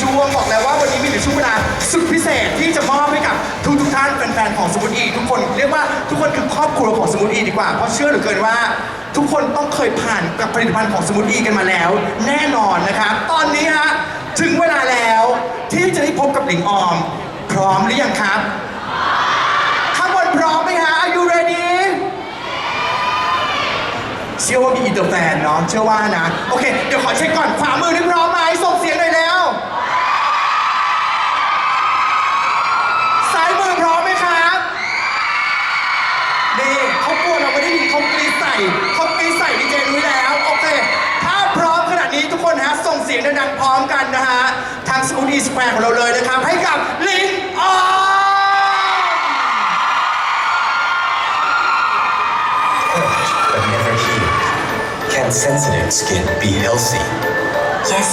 ช่วงบอกแล้วว่าวันนี้มีหนึ่งช่วงเวลาสุดพิเศษที่จะมอบให้กับทุกทุกๆท่านแฟนๆของสมุทรอีทุกคนเรียกว่าทุกคนคือครอบครัวของสมุทรอีดีกว่าเพราะเชื่อเหลือเกินว่า ทุกคนต้องเคยผ่านกับผลิตภัณฑ์ของสมุทรอีกันมาแล้ว แน่นอนนะครับตอนนี้ฮะถึงเวลาแล้วที่จะได้พบกับหลิงออม พร้อมหรือยังครับข้างบนพร้อมไหมฮะ Are you ready เชื่อว่ามีอินเตอร์แฟนเนาะเชื่อว่านะ โอเค เดี๋ยวขอเช็คก่อนขวามือนี่พร้อมไหมส พร้อมกันนะฮะ ทางสกูดีสแควร์ของเราเลยนะครับ ให้กับลิงออม but never healed. Can sensitive skin be healthy? Yes,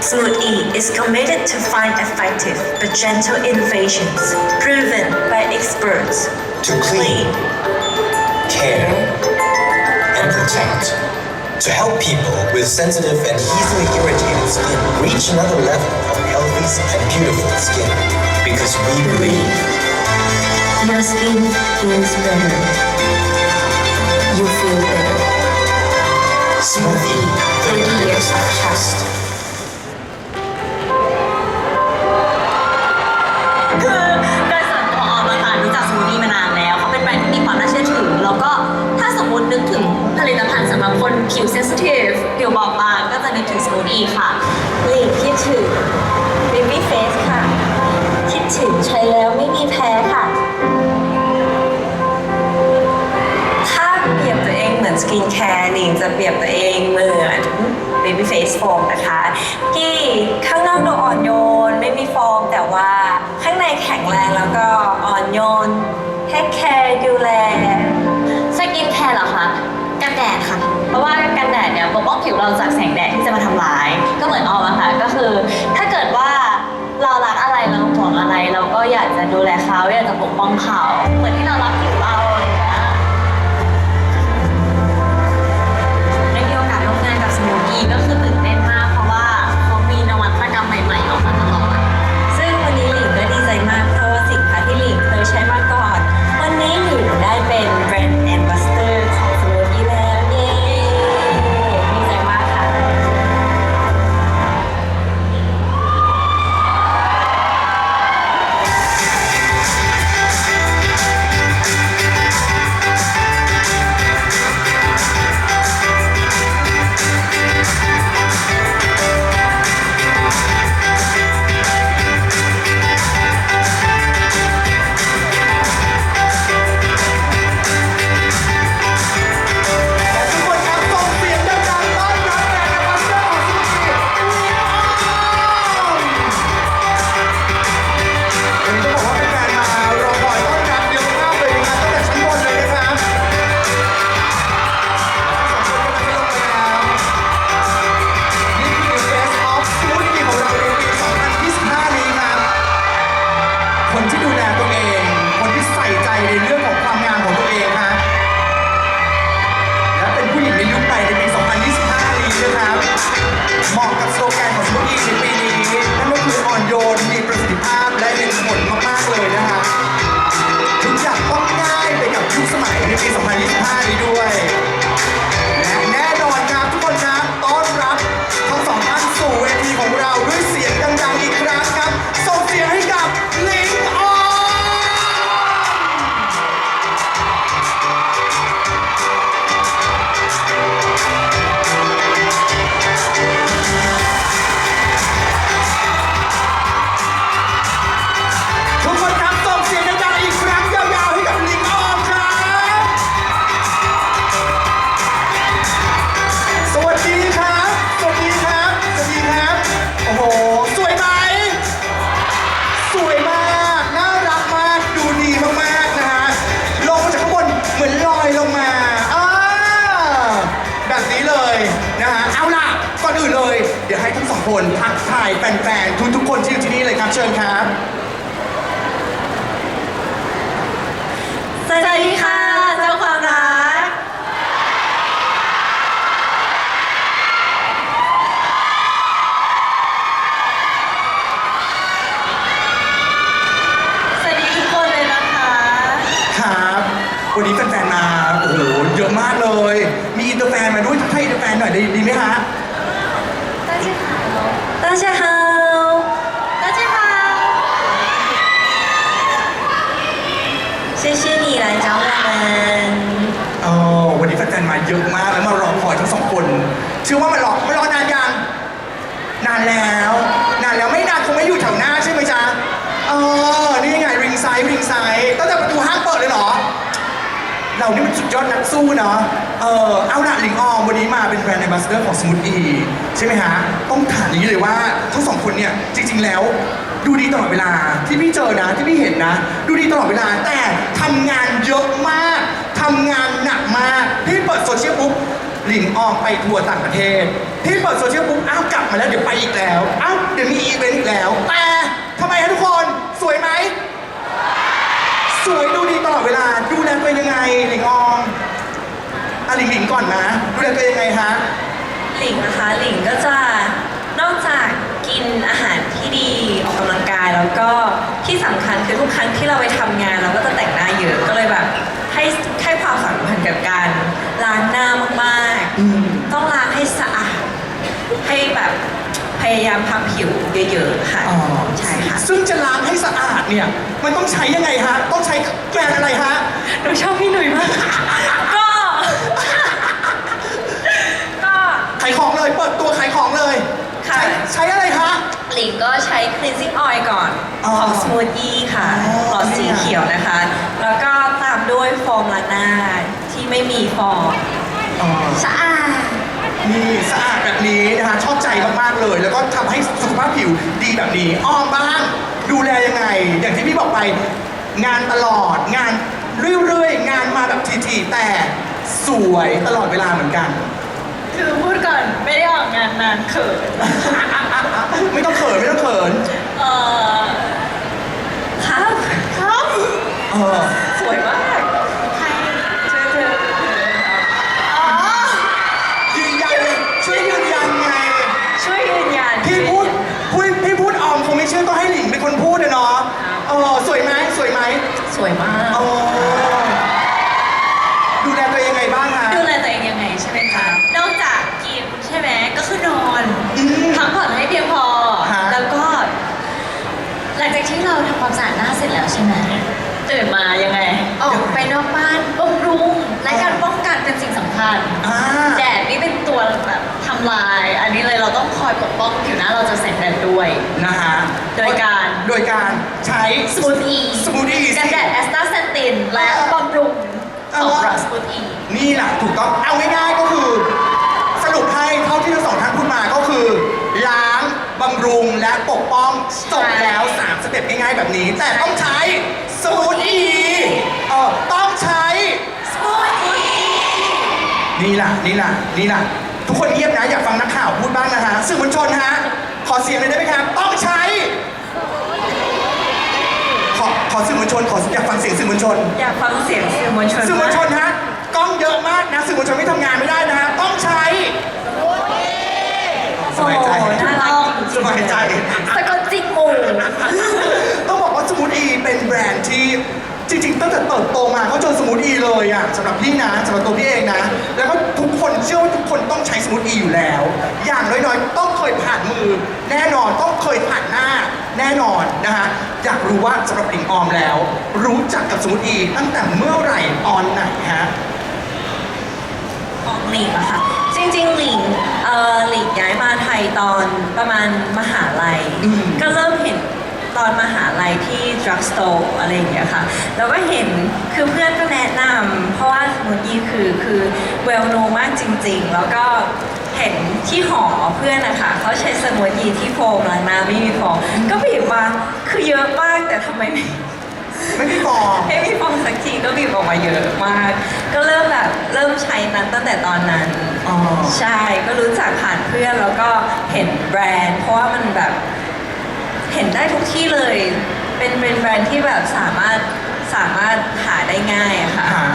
Smooth E is committed to find effective but gentle innovations proven by experts To clean, care, and protect. To help people with sensitive and easily irritated skin reach another level of healthy and beautiful skin. Because we believe Your skin feels better. You feel better. Smoothie, 30 years of trust. ำหรับคนผิวเซนซิทีฟผิวบอบบางก็จะนึกถึงสมูทตี้ค่ะหลีกคิดถึง Baby Face ค่ะ คิดถึงใช้แล้วไม่มีแพ้ค่ะ ถ้าเปรียบตัวเองเหมือนสกินแคร์หลิงจะเปรียบตัวเองเหมือน Baby Face Foam นะคะที่ข้างนอกดูอ่อนโยนไม่มีฟองแต่ว่าข้างในแข็งแรงแล้วก็อ่อนโยนเทคแคร์ดูแลสกินแคร์เหรอคะ ราะว่ากันแดดเนี่ยปกป้องผิวเราจากแสงแดดที่จะมาทำร้าย ก็เหมือนออมอะค่ะ ก็คือ ถ้าเกิดว่าเรารักอะไรเราห่วงอะไร เราก็อยากจะดูแลเขาอยากจะปกป้องเขาเหมือนที่เรารักผิวเรา คนทักทายแฟนๆทุกๆคนที่อยู่ที่นี่เลยครับเชิญครับ สวัสดีค่ะ เจ้าความรัก สวัสดีทุกคนเลยนะคะ ครับ วันนี้แฟนๆมาโอ้โหเยอะมากเลย มีอินเตอร์แฟนมาด้วยทักทาอินเตอร์แฟนหน่อยด้ดีไหมฮะ 大家好大家好。谢谢你来找我们 เออวันนี้แฟนๆมาเยอะมากแล้วมารอคอยทั้งสองคนเชื่อว่ามารอมารอนานยังนานแล้ว นานแล้วไม่นานคงไม่อยู่แถวหน้าใช่ไหมจ๊ะเออนี่ไงริงไซด์ริงไซด์ตั้งแต่ เรานี่มันสุดยอดนักสู้เนาะ เออเอาละหลิงออมวันนี้มาเป็นแบรนด์ a อ b บ s สเดอร์ของสมุทอีใช่ไหมฮะ ต้องถามอย่างนี้เลยว่าทั้งสองคนเนี่ยจริง ๆ แล้ว ดูดีตลอดเวลาที่พี่เจอนะที่พี่เห็นนะ ดูดีตลอดเวลาแต่ทำงานเยอะมากทำงานหนักมากพี่เปิดโซเชียลปุ๊บหลิงออมไปทัวร์ต่างประเทศพี่เปิดโซเชียลปุ๊บอ้าวกลับมาแล้วเดี๋ยวไปอีกแล้วอ้าวเดี๋ยวมีอีเวนต์อีกแล้วแต่ทำไมฮะทุกคนสวยไหมสวยดู ลอดเวลาดูแลตัวเองยังไงหลิงออมอะหลิงหลิงก่อนนะดูแลตัวเองยังไงฮะ หลิงนะคะหลิงก็จะนอกจากกินอาหารที่ดีออกกำลังกายแล้วก็ที่สำคัญคือทุกครั้งที่เราไปทำงานเราก็จะแต่งหน้าเยอะก็เลยแบบให้ให้ความสำคัญกับการล้างหน้ามากอืม ๆต้องล้างให้สะอาดให้แบบพยายามทำผิวเยอะๆค่ะอ๋อ ใช่ค่ะ ซึ่งจะล้างให้สะอาดเนี่ย มันต้องใช้ยังไงฮะ ต้องใช้แบรนด์อะไรฮะ หนูชอบพี่หนุ่ยมาก ก็ ก็ขายของเลย เปิดตัวขายของเลยค่ะ ใช้ใช้อะไรฮะ หลิงก็ใช้ cleansing oil ก่อนอ๋อของ smoothie ค่ะอ๋อ หลอดสีเขียวนะคะ แล้วก็ตามด้วยโฟมล้างหน้าที่ไม่มีฟองอ๋อสะอาด นี่สะอาดแบบนี้นะคะชอบใจมากๆเลย แล้วก็ทำให้สุขภาพผิวดีแบบนี้อ้อมบ้าง ดูแลยังไง อย่างที่พี่บอกไปงานตลอดงานเรื่อยๆ งานมาแบบทีๆแต่สวยตลอดเวลาเหมือนกัน คือพูดก่อนไม่ได้ออกงานนานเขินไม่ต้องเขินไม่ต้องเขินเออครับครับเออ สวยมาก ใคร เจอเจอ อ๋อ ยืนยันเลยช่วยยืนยันไง ช่วยยืนยัน พี่พูดพูดพี่พูดออมคงไม่เชื่อต้องให้หลิงเป็นคนพูดเลยเนาะเออสวยไหมสวยไหมสวยมาก เออดูแลตัวเองยังไงบ้างคะ ดูแลตัวเองยังไงใช่ไหมคะ นอกจากกินใช่ไหมก็คือนอนอืมพักผ่อนให้เพียงพอ ฮะ แล้วก็ หลังจากที่เราทำความสะอาดหน้าเสร็จแล้วใช่ไหมตื่นมายังไง ออกไปนอกบ้านบำรุงและการป้องกันเป็นสิ่งสำคัญ อ่า แดดนี่เป็นตัวแบบทำลาย อันนี้เลยเราต้องคอยปกป้องผิวหน้าเราจะแสงแดดด้วย นะฮะ โดยการ โดยการใช้สมูทอี Smoothie กันแดดแอสตาเซนตินและบำรุงของรัสมูทอีนี่แหละถูกต้องเอาง่ายๆก็คือ สรุปให้เท่าที่ทั้งสองท่านพูดมาก็คือ ล้างบำรุงและปกป้องจบแล้วสามสเต็ปง่ายๆแบบนี้ แต่ต้องใช้สมูทอีเออต้องใช้สมูทอีนี่ล่ะนี่ล่ะนี่ล่ะทุกคนเงียบนะอยากฟังนักข่าวพูดบ้างนะฮะสื่อมวลชนฮะขอเสียงเลยได้ไหมครับ ต้องใช้ข อขอสื่อมวลชนขออยากฟังเสียงสื่อมวลชน อยากฟังเสียงสื่อมวลชนสื่อมวลชนมากฮะกล้องเยอะมากนะสื่อมวลชนไม่ทำงานไม่ได้นะฮะต้องใช้สบายใจโอ้น่ารักจริงๆสบายใจสะกดจิกหมูต้องบอกว่าสมูทอีเป็นแบรนด์ที่ จริงๆตั้งแต่เติบโตมาเขาเจอสมูทอีเลยอะสำหรับพี่นะสำหรับตัวพี่เองนะ แล้วก็ทุกคนเชื่อว่าทุกคนต้องใช้สมูทอีอยู่แล้ว อย่างน้อยๆ ต้องเคยผ่านมือ แน่นอนต้องเคยผ่านหน้า แน่นอนนะฮะอยากรู้ว่าสำหรับหลิงออมแล้ว รู้จักกับสมูทอีตั้งแต่เมื่อไหร่ตอนไหนฮะของหลิงอะค่ะจริงๆหลิงเอ่อหลิงย้ายมาไทยตอนประมาณมหาลัยอืมก็เริ่มเห็น ตอนมหาลัยที่ drug store อะไรอย่างเงี้ยค่ะแล้วก็เห็นคือเพื่อนก็แนะนำเพราะว่าสมูทตี้คือคือ well known มากจริง ๆ แล้วก็เห็นที่หอเพื่อนนะคะเขาใช้สมูทตี้ที่โฟมล้างหน้าไม่มีฟองก็บีบมาคือเยอะมากแต่ทำไมไม่ไม่มีฟองให้พี่ฟองสักทีก็บีบออกมาเยอะมาก ก็เริ่มแบบเริ่มใช้นั้นตั้งแต่ตอนนั้นอ๋อใช่ก็รู้จักผ่านเพื่อนแล้วก็เห็นแบรนด์ เพราะว่ามันแบบ เห็นได้ทุกที่เลย เป็นเป็นแบรนด์ที่แบบสามารถสามารถหาได้ง่ายอะค่ะ ค่ะ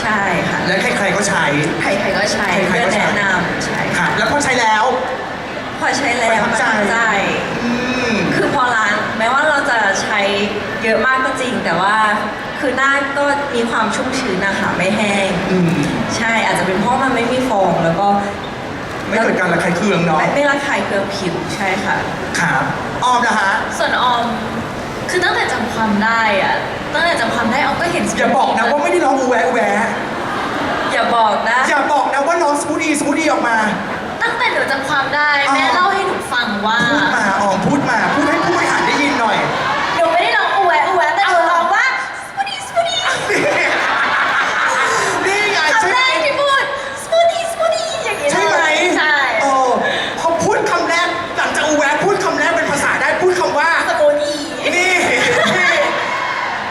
ใช่ค่ะ และใครๆก็ใช้ ใครๆก็ใช้ใครเพื่ๆอก็นใช้ แนะนำใช่ค่ะค่ะ แล้วพอใช้แล้ว พอใช้แล้วประทับใจประทับใจ อืม คือพอล้างแม้ว่าเราจะใช้เยอะมากก็จริง แต่ว่าคือหน้าก็มีความชุ่มชื้นนะคะไม่แห้ง อืม ใช่อาจจะเป็นเพราะมันไม่มีฟองแล้วก็ ไม่เกิดการระคายเคืองเนาะไม่ไม่ระคายเคืองผิวใช่ค่ะ ครับออมนะฮะ ส่วนออม คือตั้งแต่จำความได้อะตั้งแต่จำความได้ออมก็เห็นอย่าบอกนะว่าไม่ได้ร้องอูแวะอูแวะอย่าบอกนะ อย่าบอกนะว่าร้องสมูทอีสมูทอีออกมา ตั้งแต่หนูจำความได้อ๋อแม่เล่าให้หนูฟังว่า พูดมาออมพูดมาพูดให้ผู้บริหารได้ยินหน่อย หนูไม่ได้ร้องอูแวะอูแวะแต่หนูร้องว่าสมูทตี้สมูทตี้ นี่ไง คำ ใช่ แร ไหม กที่พูดสมูทตี้สมูทตี้อย่างนี้ ใช่ไหม เลยใช่ เออพอพูดคำแรกหลังจากอูแวะพูดคำแรกเป็นภาษาได้พูดคำว่า สมูทตี้ นี่นี่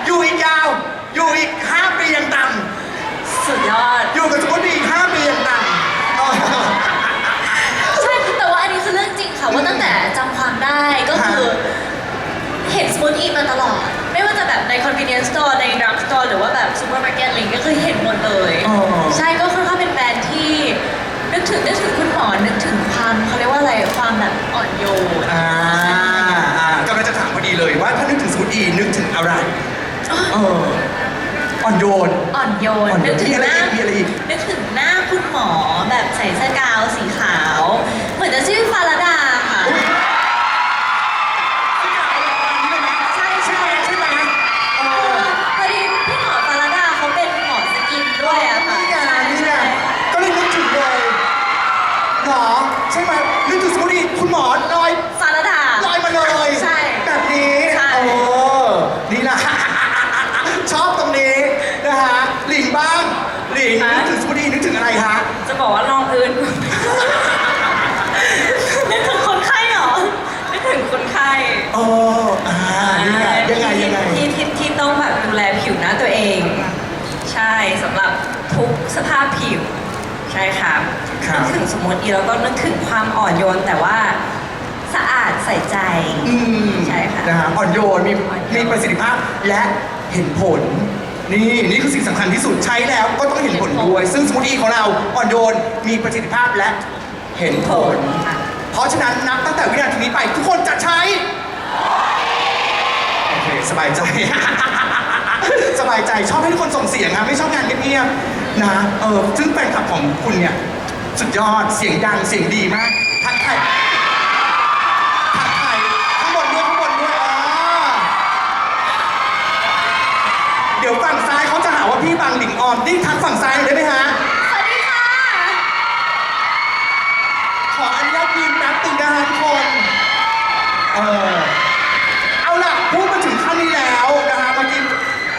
อยู่อีกยาว อยู่อีกห้าปียังต่ สุดยอดำอยู่กับสมูทอีอีกห้าปียังต่ำเออ ใช่แต่ว่าอันนี้คือเรื่องจริงค่ะว่าตั้งแต่จำความได้ก็คือ เห็นส มูทตี้มาตลอด ไม่ว่าจะแบบใน convenience store ใน drug store หรือว่าแบบ supermarket อะไรอย่างเงี้ยก็คือเห็นหมดเลย อ๋อ ใช่ก็ค่อนข้างเป็นแบรนด์ที่ นึกถึงนึกถึงคุณหมอนึกถึงความเขาเรียกว่าอะไรความแบบอ่อนโยน อ่าอ่ากำลังจะถามพอดีเลยว่าถ้านึกถึงสมูทอีนึกถึงอะไรเอออ่อนโยน อ่อนโยนอ่อนโยนนึกถึงหน้ามีอะไรอีกมีอะไรอีกนึกถึงหน้าคุณหมอแบบใส่เสื้อกาวสีขาว เหมือนจะชื่อฟาราดาพผิว ใช่ค่ะครับ นึกถึงสมมติอีแล้วก็นึกถึงความอ่อนโยนแต่ว่าสะอาดใส่ใจ อืมใช่ค่ะนะฮะอ่อนโยนมีอ่อนโยน มีประสิทธิภาพและเห็นผล นี่นี่คือสิ่งสำคัญที่สุดใช้แล้วก็ต้องเห็นผลด้วย ซึ่งสมูทอีของเราอ่อนโยนมีประสิทธิภาพและเห็นผลเพราะฉะนั้นนับตั้งแต่วินาทีนี้ไปทุกคนจะใช้ โอเค สบายใจ สบายใจชอบให้ทุกคนส่งเสียงนะไม่ชอบงานเงียบๆ นะเออซึ่งแฟนคลับของคุณเนี่ยสุดยอดเสียงดังเสียงดีมากทักทายทักทายข้างบนด้วยข้างบนด้วยอ๋อเดี๋ยวฝั่งซ้ายเขาจะหาว่าพี่บังหลิงออมนี่ทักฝั่งซ้ายหน่อยได้ไหมฮะสวัสดีค่ะ ขออนุญาตยืนแป๊บตึงนะฮะทุกคนเออเอาล่ะพูดมาถึงขั้นนี้แล้วนะฮะเมื่อกี้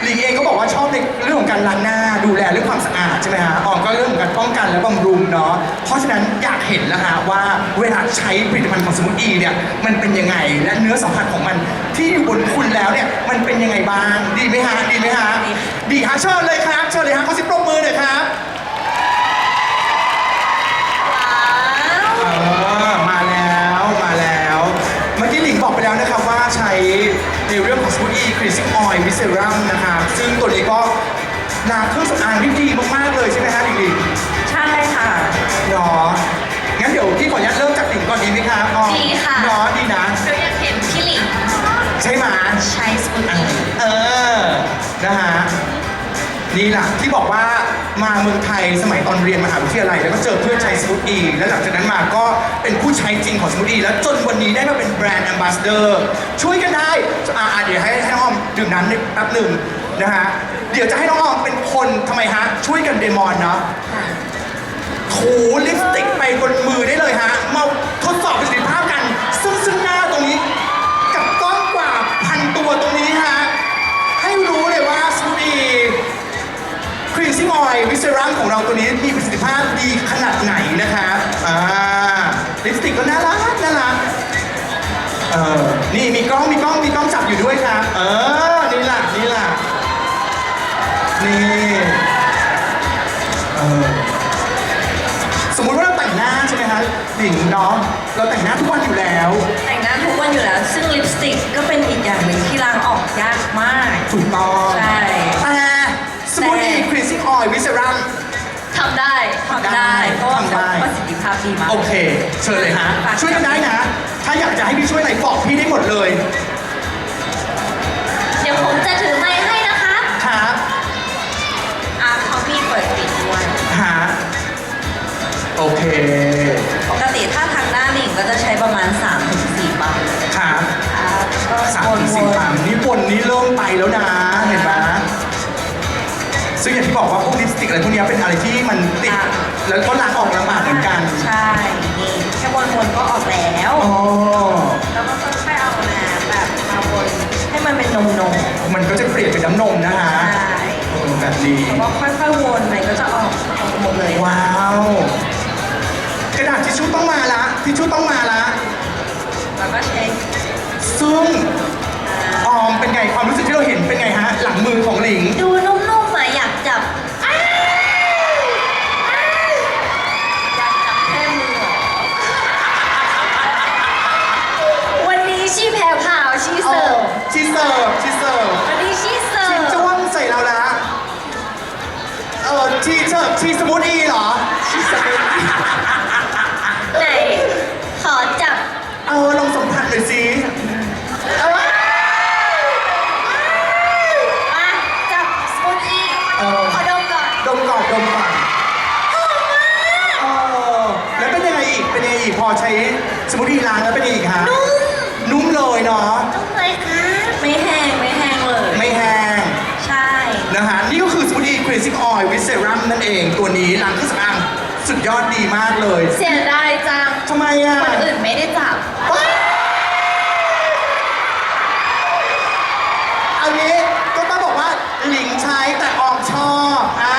หลิงเองก็บอกว่าชอบในเรื่องของการล้างหน้า ดูแลเรื่องความสะอาดใช่ไหมฮะออมก็เรื่องของการป้องกันและบำรุงเนาะ เพราะฉะนั้นอยากเห็นแล้วฮะว่าเวลาใช้ผลิตภัณฑ์ของสมุทรอีเนี่ยมันเป็นยังไงและเนื้อสัมผัสของมันที่อยู่บนคุณแล้วเนี่ยมันเป็นยังไงบ้างดีไหมฮะดีไหมฮะดีฮะเชิญเลยครับเชิญเลยฮะขอสิบปรบมือหน่อยครับเออมาแล้วมาแล้ว เมื่อกี้หลิงบอกไปแล้วนะครับว่าใช้ในเรื่องของสมูทอีครีซิ่งออยล์วิเซรัมนะครับซึ่งตัวนี้ก็ นาเครื่องสำอางที่ดีมากๆเลยใช่ไหมฮะหลิงหลิงใช่ค่ะ เนาะงั้นเดี๋ยวพี่ขออนุญาตเริ่มจากหลิงก่อนดีไหมครับอ๋อดีค่ะ เนาะดีนะ เราอยากเห็นพี่หลิงใช่ไหมใช้สมูทตี้เออ นะฮะ นี่แหละที่บอกว่ามาเมืองไทยสมัยตอนเรียนมหาวิทยาลัยแล้วก็เจอเพื่อนใช้สมูทอีแล้วหลังจากนั้นมาก็เป็นผู้ใช้จริงของสมูทอีแล้วจนวันนี้ได้มาเป็นแบรนด์แอมบาสเดอร์ช่วยกันได้อ่าอ่าเดี๋ยวให้ให้น้องออมดื่มน้ำนิดแป๊บหนึ่ง นะฮะ เดี๋ยวจะให้น้องออมเป็นคนทำไมฮะ ช่วยกันเดมอนเนาะถูลิปสติกไปบนมือได้เลยฮะ มาทดสอบประสิทธิภาพกัน ซึ่งซึ่งหน้าตรงนี้ กับกล้องกว่าพันตัวตรงนี้ฮะ ให้รู้เลยว่าสมูทอีครีมซิ่งออยล์วิเซรัมของเราตัวนี้มีประสิทธิภาพดีขนาดไหนนะครับอ่าลิปสติกก็น่ารักน่ารักเออนี่มีกล้องมีกล้องมีกล้องจับอยู่ด้วยครับ เออ นี่เออสมมุติว่าเราแต่งหน้าใช่ไหมคะหญิงเนาะเราแต่งหน้าทุกวันอยู่แล้ว แต่งหน้าทุกวันอยู่แล้ว ซึ่งลิปสติกก็เป็นอีกอย่างหนึ่งที่ล้างออกยากมาก ถูกต้องใช่ แต่สมูทตี้ครีซิ่งออยล์วิเซรัม ทำได้ทำได้ เพราะว่าทำได้ ประสิทธิภาพดีมาก โอเค เชิญเลยฮะ ฝาก ช่วยกันได้นะ ถ้าอยากจะให้พี่ช่วยอะไรบอกพี่ได้หมดเลย เดี๋ยวผมจะถือไม โอเคปกติถ้าทางหน้าหนิงก็จะใช้ประมาณ3ถึง4ปั๊มค่ะสามถึงสี่ปั๊มนี่ปนนี่เริ่มไปแล้วนะ เห็นไหมซึ่งอย่างที่บอกว่าพวกลิปสติกอะไรพวกนี้เป็นอะไรที่มันติด แล้วก็ล้างออกลำบากเหมือนกัน ใช่แค่วนวนก็ออกแล้วแล้วก็ค่อยๆเอามาแบบมาวนให้มันเป็นนมนมมันก็จะเปลี่ยนเป็นน้ำนมนะฮะใช่แบบนี้แล้วก็ค่อยๆวนมันก็จะออกหมดเลยว้าว กระดาษทิชชู่ต้องมาละทิชชู่ต้องมาละแล้วก็เช็คซึ่งออมเป็นไงความรู้สึกที่เราเห็นเป็นไงฮะ หลังมือของหลิง ดูนุ่มๆอะอยากจับอ้าวอ้าวอยากจับแค่มือเหรอวันนี้ชีแพรวพราวชีเสิร์ฟชีเสิร์ฟชีเสิร์ฟวันนี้ชีเสิชีร์ฟจ้วงใส่เราละเออชีเสิร์ฟชีสมูทอีเหรอชีสมูท สมูทอีล้างแล้วเป็นยังไงอีกฮะนุ่มนุ่มเลยเนาะนุ่มเลยค่ะไม่แห้งไม่แห้งเลยไม่แห้งใช่นะฮะนี่ก็คือสมูทอีครีซิ่งออยล์วิเซรัมนั่นเองตัวนี้ล้างเครื่องสำอางสุดยอดดีมากเลย เสียดายจังทำไมอะคนอื่นไม่ได้จับว้ายเอางี้ก็ต้องบอกว่าหลิงใช้แต่ออมชอบอ่า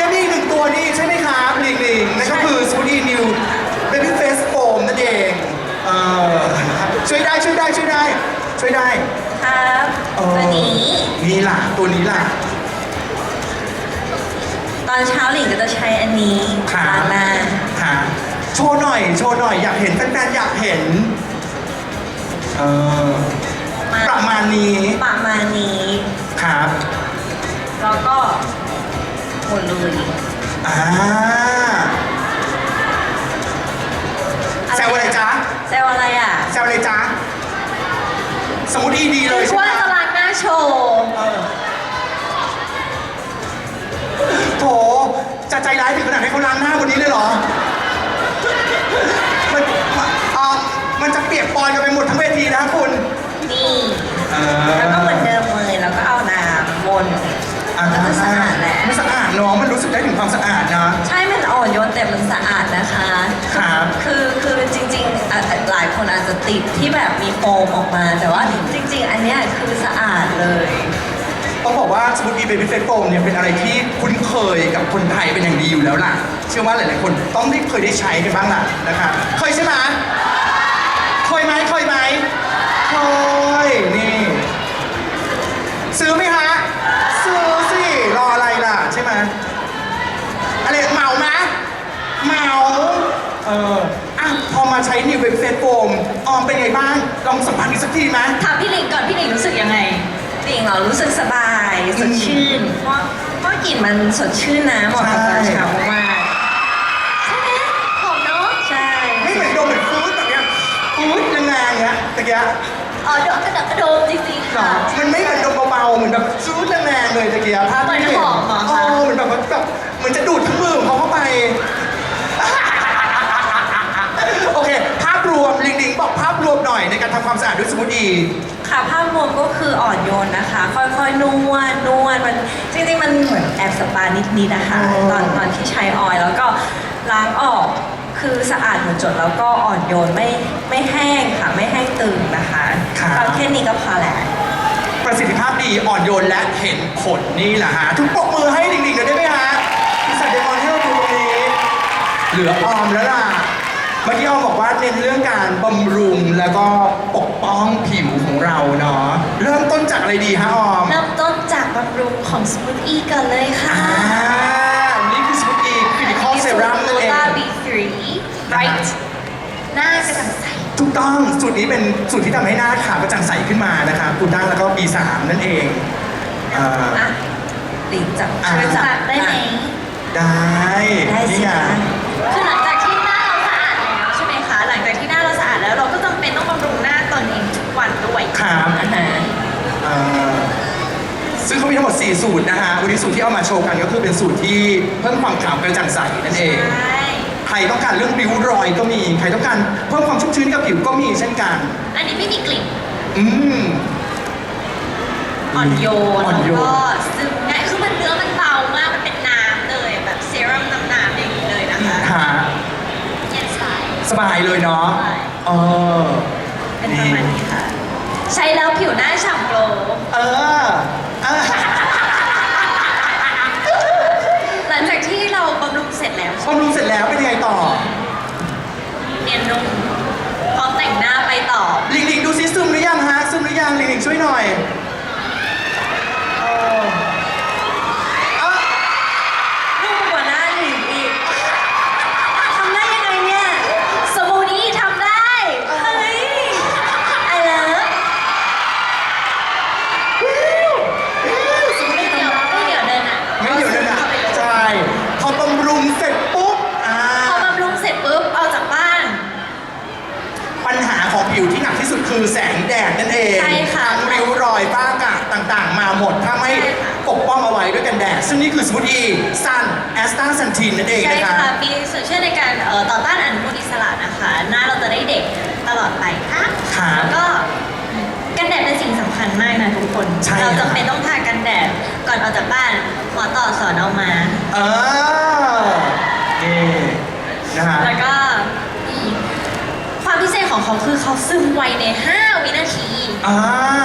ยังมีอีกหนึ่งตัวนี้ใช่ไหมครับหลิงหลิงนั่นก็คือสมูทอีนิวเบบี้เฟสโฟมนั่นเองเออช่วยได้ช่วยได้ช่วยได้ ช่วยได้ ครับเออตัวนี้นี่ล่ะตัวนี้ล่ะ ตอนเช้าหลิงก็จะใช้อันนี้ค่ะ ล้างหน้าค่ะ โชว์หน่อย โชว์หน่อย อยากเห็นแฟนๆอยากเห็น เออมาประมาณนี้ประมาณนี้ ครับ แล้วก็หมดเลยอ่าแซวอะไรจ๊ะแซวอะไรอะ แซวอะไรจ๊ะ สมมติอีดีเลยนึกใช่ไหมว่าจะล้างหน้าโชว์ เออโถจะใจร้ายถึงขนาดให้เขาล้างหน้าวันนี้เลยเหรอ มันมันอ่ามันจะเปียกปอนกันไปหมดทั้งเวทีนะคุณ นี่เอแล้วก็เหมือนเดิมเลยแล้วก็เอาน้ำวนอ่าแล้วก็สะอาดแหละมันสะอาดเนาะมันรู้สึกได้ถึงความสะอาดนะ ใช่มันอ่อนโยนแต่มันสะอาดนะคะ ครับ คือคือจริงๆอะหลาย คนอาจจะติดที่แบบมีโฟมออกมา แต่ว่าจริง ๆ อันเนี้ยคือสะอาดเลย ต้องบอกว่าสมูทอีเบบี้เฟสโฟมเนี่ยเป็นอะไรที่คุ้นเคยกับคนไทยเป็นอย่างดีอยู่แล้วล่ะ เชื่อว่าหลายๆคนต้องได้เคยได้ใช้กันบ้างล่ะนะครับเคยใช่ไหมเคยไหมเคยไหมเคยนี่ ซื้อไหมฮะซื้อสิรออะไรล่ะใช่ไหมอะไรเหมาไหมเหมาเออ มาใช้นิวเบบี้เฟสโฟมออมเป็นไงบ้าง ลองสัมผัสอีกสักทีไหม ถามพี่หลิงก่อนพี่หลิงรู้สึกยังไงจริงเรารู้สึกสบายสดชื่น เพราะเพราะกลิ่นมันสดชื่นนะเหมาะกับตอนเช้ามากใช่ไหมหอมเนาะๆใช่ไม่เหมือนโดมเหมือนฟู้ดแบบเนี้ยฟู้ดแรงๆเงี้ยตะเกียอ๋อเดกกระดกกระโดมจริงๆหรอค่ะ มันไม่เหมือนดมเบาๆเหมือนแบบฟู้ดแรงๆเลยตะเกียภาพที่เหมือนหอมเหรอคะเออเหมือนแบบว่าแบบเหมือนจะดูดทั้งมือของเขาเข้าไป โอเค ภาพรวมลิงลิง บอกภาพรวมหน่อยในการทำความสะอาดด้วยสมูทอีค่ะภาพรวมก็คืออ่อนโยนนะคะ ค่อยๆนวดนวดมันจริงๆมันเหมือนแอบสปานิดๆนะคะ อ๋อ ตอนตอนที่ใช้ออยล์แล้วก็ล้างออกคือสะอาดหมดจดแล้วก็อ่อนโยนไม่ไม่แห้งค่ะไม่แห้งตึงนะคะก็แค่นี้ก็พอแล้ว ประสิทธิภาพดีอ่อนโยนและเห็นผลนี่แหละฮะทุกปรบมือให้ลิงลิงหน่อยได้ไหมฮะพี่สัตว์เดมอนให้เราดูตรงนี้ เหลือออมแล้วล่ะ เมื่อกี้ออมบอกว่าเน้นเรื่องการบำรุงแล้วก็ปกป้องผิวของเราเนาะเริ่มต้นจากอะไรดีฮะออมเริ่มต้นจากบำรุงของสมูทอีก่อนเลยค่ะ อ่านี่คือสมุทรีคลินิคอลเซรั่มนั่นเอง Lola B3 Bright หน้ากระจ่างใส ถูกต้องสูตรนี้เป็นสูตรที่ทำให้หน้าขาวกระจ่างใสขึ้นมานะครับคุณด้านแล้วก็ B3 นั่นเองอ่าอะลิงจับอะ ช่วยจับจับได้ไหมได้ได้สินี่ไง คะคือหลังจาก 4 สูตรนะฮะ วันนี้สูตรที่เอามาโชว์กันก็คือเป็นสูตรที่เพิ่มความขาวกระจ่างใสนั่นเองใช่ใครต้องการเรื่องริ้วรอยก็มี ใครต้องการเพิ่มความชุ่มชื้นกับผิวก็มีเช่นกัน อันนี้ไม่มีกลิ่น อืม อ่อนโยนอ่อนแล้วโยนก็ซึมง่ายคือมันเนื้อมันเบามาก มันเป็นน้ำเลยแบบเซรั่มน้ำๆอย่างนี้เลยนะคะหาเย็นสาย สบายเลยเนาะใช่เออเป็นประมาณนี้ค่ะ ใช้แล้วผิวหน้าฉ่ำโกลว์ เออเออ หลังจากที่เราบำรุงเสร็จแล้ว บำรุงเสร็จแล้วเป็นยังไงต่อ เนียนนุ่มพร้อมแต่งหน้าไปต่อ หลิงหลิงดูซิซึมหรือยังฮะซึมหรือยังหลิงหลิงช่วยหน่อยเออเอ้า นุ่มกว่าหน้าหลิงอีกทำได้ยังไงเนี่ย สมูนี่ทำได้ เฮ้ยไอเลิฟ ไม่เดี๋ยวไม่เดี๋ยวเดินอะ ไม่เดี๋ยวนั่นนะ เข้าไปเลย ใช่พอบำรุงเสร็จปุ๊บอ่า พอบำรุงเสร็จปุ๊บออกจากบ้าน ปัญหาของผิวที่หนักที่สุดคือแสงแดดนั่นเอง ใช่ค่ะ ทั้งริ้วรอยฝ้ากระต่างๆ มาหมด ถ้าไม่ ใช่ค่ะ ปกป้องเอาไว้ด้วยกันแดด ซึ่งนี่คือสมูทอีซันแอสตาซันทีนนั่นเอง ใช่ นะคะ ค่ะ มีส่วนช่วยในการเอ่อต่อต้านอนุมูลอิสระนะคะ หน้าเราจะได้เด็กตลอดไปค่ะ ครับ แล้วก็กันแดดเป็นสิ่งสำคัญมากนะทุกคน ใช่เราครับจำเป็นต้องทากันแดดก่อนออกจากบ้านหมอต่อสอนเอามา เออนี่นะฮะแล้วก็อีกความพิเศษของเขาคือเขาซึมไวใน 5 วินาทีอ่า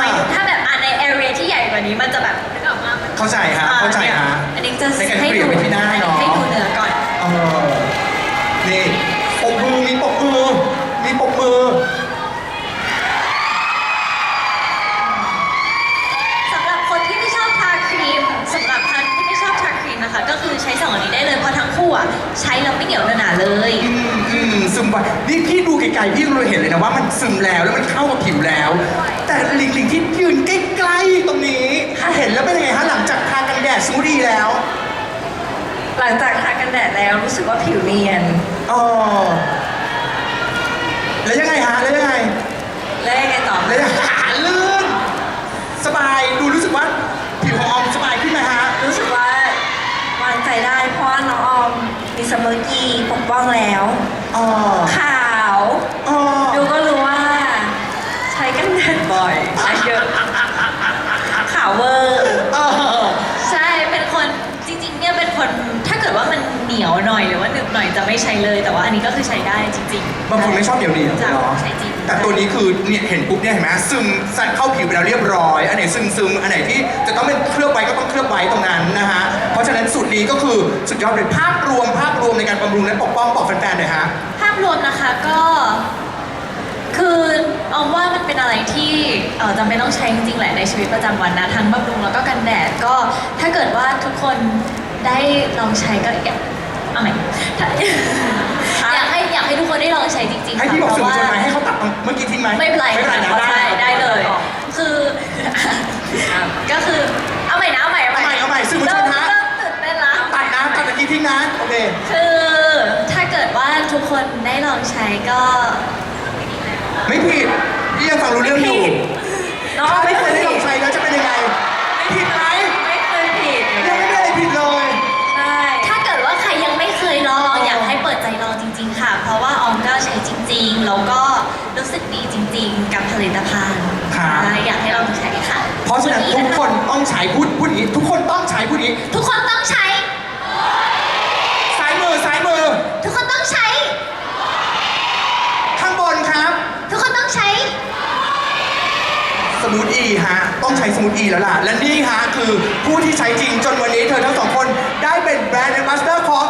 หมายถึงถ้าแบบอะในแอเรียที่ใหญ่กว่านี้มันจะแบบนึกออกมามันเข้าใจฮะอ่เข้าใจนี่ยฮะ อันนี้จะในการให้เปลี่ยดูนไปที่หน้าอันนี้เนาะให้ดูเนื้อก่อน เออนี่ปกมือมีปกมือ มีปกมือ สำหรับคนที่ไม่ชอบทาครีมสำหรับท่านที่ไม่ชอบทาครีมนะคะ ก็คื อใช้สองอันนี้ได้เลยเพราะทั้งคู่อะใช้แล้วไม่เหนียวหนาเลย อืมอืมซึมไปนี่พี่ดูไกลๆพี่เราเห็นเลยนะว่ามันซึมแล้วแล้วมันเข้ากับผิวแล้ว แต่ลิงลิงที่ยืนใกล้ๆตรงนี้เห็นแล้วเป็นยังไงฮะหลังจากทากันแดดสมูทดีแล้วหลังจากทากันแดดแล้วรู้สึกว่าผิวเนียน อ๋อแล้วยังไงฮะแล้วยังไงและยังไงต่อแล้วยังขาลื่นสบายดูรู้สึกว่าผิวของออมสบายขึ้นไหมฮะ รู้สึกว่าวางใจได้เพราะว่าน้องออมมี สมูทตี้ปกป้องแล้ว อ๋อขาวอ๋อดูก็รู้ว่า ใช้กันแดดบ่อยใช้เยอะขาวเวอร์เออใช่เป็นคนจริงๆเนี่ยเป็นคนถ้าเกิดว่ามันเหนียวหน่อยหรือว่าหนึบหน่อยจะไม่ใช้เลย แต่ว่าอันนี้ก็คือใช้ได้จริงๆบางคนไม่ชอบเหนียวเหนียวจ้ะเนาะใช้จริง แต่ตัวนี้คือเนี่ยเห็นปุ๊บเนี่ยเห็นไหมซึมสั่นเข้าผิวไปแล้วเรียบร้อย อันไหนซึมซึมอันไหนที่จะต้องเป็นเคลือบไว้ก็ต้องเคลือบไว้ตรงนั้นนะฮะ เพราะฉะนั้นสูตรนี้ก็คือสุดยอดเลยภาพรวมภาพรวมในการบำรุงและปกป้องบอกแฟนๆหน่อยฮะ ภาพรวมนะคะก็ คือเอาว่ามันเป็นอะไรที่เอ่อจำเป็นต้องใช้จริงๆแหละในชีวิตประจำวันนะทั้งบำรุงแล้วก็กันแดดก็ ถ้าเกิดว่าทุกคนได้ลองใช้ก็อยาเอาใหม่ถ้าากให้อยากให้ทุกคนได้ลองใช้จริงๆให้ค่ะพี่บอกเพสื่อราะมวลชนไหมว่าให้เขาตัดตรงเมื่อกี้ทิ้งไหมไม่เป็นไรไม่เป็นไรนะค่ะได้ ได้เลยต่อคือ ก็คือเอาใหม่นะเอาใหม่เอาใหม่เอาใหม่เอาใหม่สื่อมวลชนฮะ เริ่มตื่นเต้นละ ตัดนะตัดตะกี้ทิ้งนะโอเค คือถ้าเกิดว่าทุกคนได้ลองใช้ก็ไม่ผิดพี่ยังฟังรู้เรื่องอยู่น้องถ้าไม่ไม่เคเคยยได้ลผิองดใช้แล้วจะเป็นยังไง ต้องใช้พูดพูดอย่างนี้ ทุกคนต้องใช้พูดอย่างนี้ ทุกคนต้องใช้ ซ้ายมือซ้ายมือ ทุกคนต้องใช้ ข้างบนครับ ทุกคนต้องใช้ สมูทอีฮะ ต้องใช้สมูทอีแล้วล่ะ และนี่ฮะคือผู้ที่ใช้จริงจนวันนี้เธอทั้งสองคนได้เป็นแบรนด์แอมบาสเดอร์ของ